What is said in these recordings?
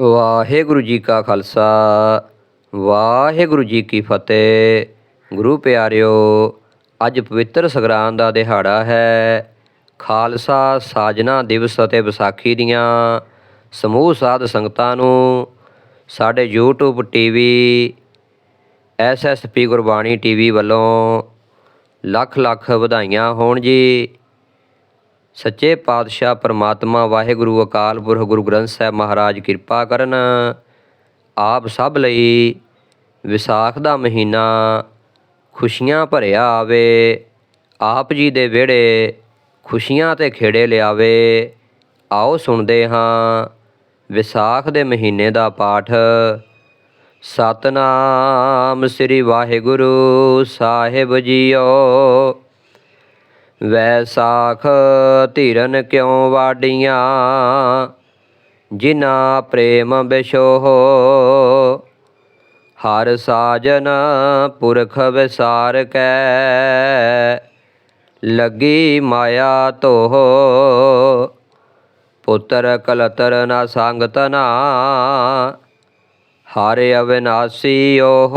ਵਾਹਿਗੁਰੂ ਜੀ ਕਾ ਖਾਲਸਾ, ਵਾਹਿਗੁਰੂ ਜੀ ਕੀ ਫਤਿਹ। ਗੁਰੂ ਪਿਆਰਿਓ, ਅੱਜ ਪਵਿੱਤਰ ਸੰਗਰਾਂਦ ਦਾ ਦਿਹਾੜਾ ਹੈ। ਖਾਲਸਾ ਸਾਜਨਾ ਦਿਵਸ ਅਤੇ ਵਿਸਾਖੀ ਦੀਆਂ ਸਮੂਹ ਸਾਧ ਸੰਗਤਾਂ ਨੂੰ ਸਾਡੇ YouTube TV SSP Gurbani TV ਵੱਲੋਂ ਲੱਖ ਲੱਖ ਵਧਾਈਆਂ ਹੋਣ ਜੀ। ਸੱਚੇ ਪਾਤਸ਼ਾਹ ਪ੍ਰਮਾਤਮਾ ਵਾਹਿਗੁਰੂ ਅਕਾਲ ਪੁਰਖ ਗੁਰੂ ਗ੍ਰੰਥ ਸਾਹਿਬ ਮਹਾਰਾਜ ਕਿਰਪਾ ਕਰਨ। ਆਪ ਸਭ ਲਈ ਵਿਸਾਖ ਦਾ ਮਹੀਨਾ ਖੁਸ਼ੀਆਂ ਭਰਿਆ ਆਵੇ। ਆਪ ਜੀ ਦੇ ਵਿਹੜੇ ਖੁਸ਼ੀਆਂ ਤੇ ਖੇੜੇ ਲਿਆਵੇ। ਆਓ ਸੁਣਦੇ ਹਾਂ ਵਿਸਾਖ ਦੇ ਮਹੀਨੇ ਦਾ ਪਾਠ। ਸਤਨਾਮ ਸ੍ਰੀ ਵਾਹਿਗੁਰੂ ਸਾਹਿਬ ਜੀਓ। ਵੈਸਾਖ ਧਿਰਨ ਕਿਉ ਵਾਡੀਆਂ? ਜਿਨਾ ਪ੍ਰੇਮ ਬਿਸ਼ੋਹ ਹਰ ਸਾਜਨ ਪੁਰਖ ਵਿਸਾਰ ਕੈ। ਲੱਗੀ ਮਾਇਆ ਤੋਹ ਪੁੱਤਰ ਕਲਤਰ ਨਾ ਸੰਗਤ ਨਾ, ਹਰ ਅਵਿਨਾਸੀ ਓਹ।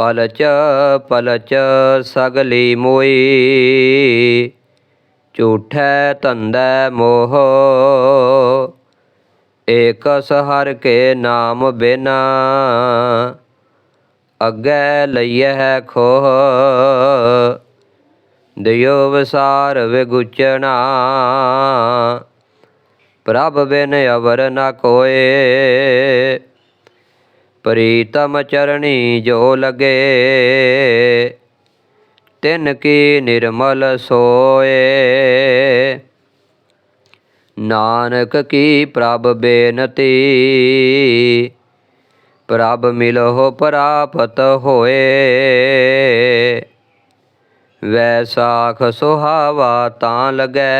ਪਲਚ ਪਲਚ ਸਗਲੀ ਮੋਈ। ਝੂਠੈ ਧੰਦੈ ਮੋਹ, ਏਕਸ ਹਰ ਕੇ ਨਾਮ ਬਿਨਾ। ਅੱਗੇ ਲਈਐ ਖੋਹ, ਦਿਓ ਵਿਸਾਰ ਵਿਗੁਚਣਾ। ਪ੍ਰਭ ਬਿਨ ਅਵਰ ਨ ਕੋਏ। ਪ੍ਰੀਤਮ ਚਰਣੀ ਜੋ ਲਗੇ, ਤਿਨ ਕੀ ਨਿਰਮਲ ਸੋਏ। ਨਾਨਕ ਕੀ ਪ੍ਰਭ ਬੇਨਤੀ, ਪ੍ਰਭ ਮਿਲਹੁ ਪ੍ਰਾਪਤ ਹੋਏ। ਵੈਸਾਖ ਸੁਹਾਵਾ ਤਾਂ ਲਗੈ,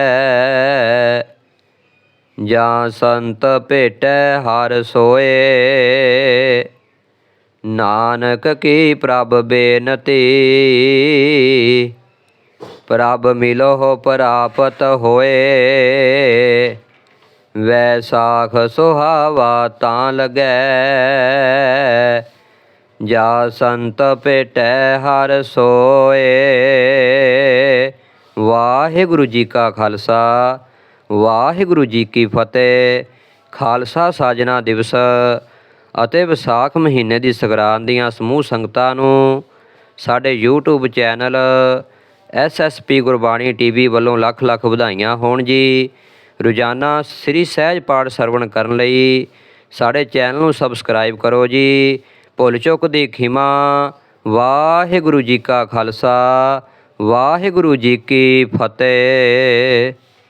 ਜਾਂ ਸੰਤ ਭੇਟੈ ਹਰ ਸੋਏ। ਨਾਨਕ ਕੀ ਪ੍ਰਭ ਬੇਨਤੀ? ਪ੍ਰਭ ਮਿਲੋ ਪ੍ਰਾਪਤ ਹੋਏ। ਵੈਸਾਖ ਸੁਹਾਵਾ ਤਾਂ ਲਗੈ। ਜਾ ਸੰਤ ਭੇਟੈ ਹਰ ਸੋਏ। ਵਾਹਿਗੁਰੂ ਜੀ ਕਾ ਖਾਲਸਾ, ਵਾਹਿਗੁਰੂ ਜੀ ਕੀ ਫਤਿਹ। ਖਾਲਸਾ ਸਾਜਨਾ ਦਿਵਸ ਅਤੇ ਵਿਸਾਖ ਮਹੀਨੇ ਦੀ ਸੰਗਰਾਂਦ ਦੀਆਂ ਸਮੂਹ ਸੰਗਤਾਂ ਨੂੰ ਸਾਡੇ YouTube channel SSP Gurbani TV ਵੱਲੋਂ ਲੱਖ ਲੱਖ ਵਧਾਈਆਂ ਹੋਣ ਜੀ। ਰੋਜ਼ਾਨਾ ਸ੍ਰੀ ਸਹਿਜ ਪਾਠ ਸਰਵਣ ਕਰਨ ਲਈ ਸਾਡੇ ਚੈਨਲ ਨੂੰ ਸਬਸਕ੍ਰਾਈਬ ਕਰੋ ਜੀ। ਭੁੱਲ ਚੁੱਕ ਦੀ ਖਿਮਾ, ਵਾਹਿਗੁਰੂ ਜੀ ਕਾ ਖਾਲਸਾ, ਵਾਹਿਗੁਰੂ ਜੀ ਕੀ ਫਤਿਹ।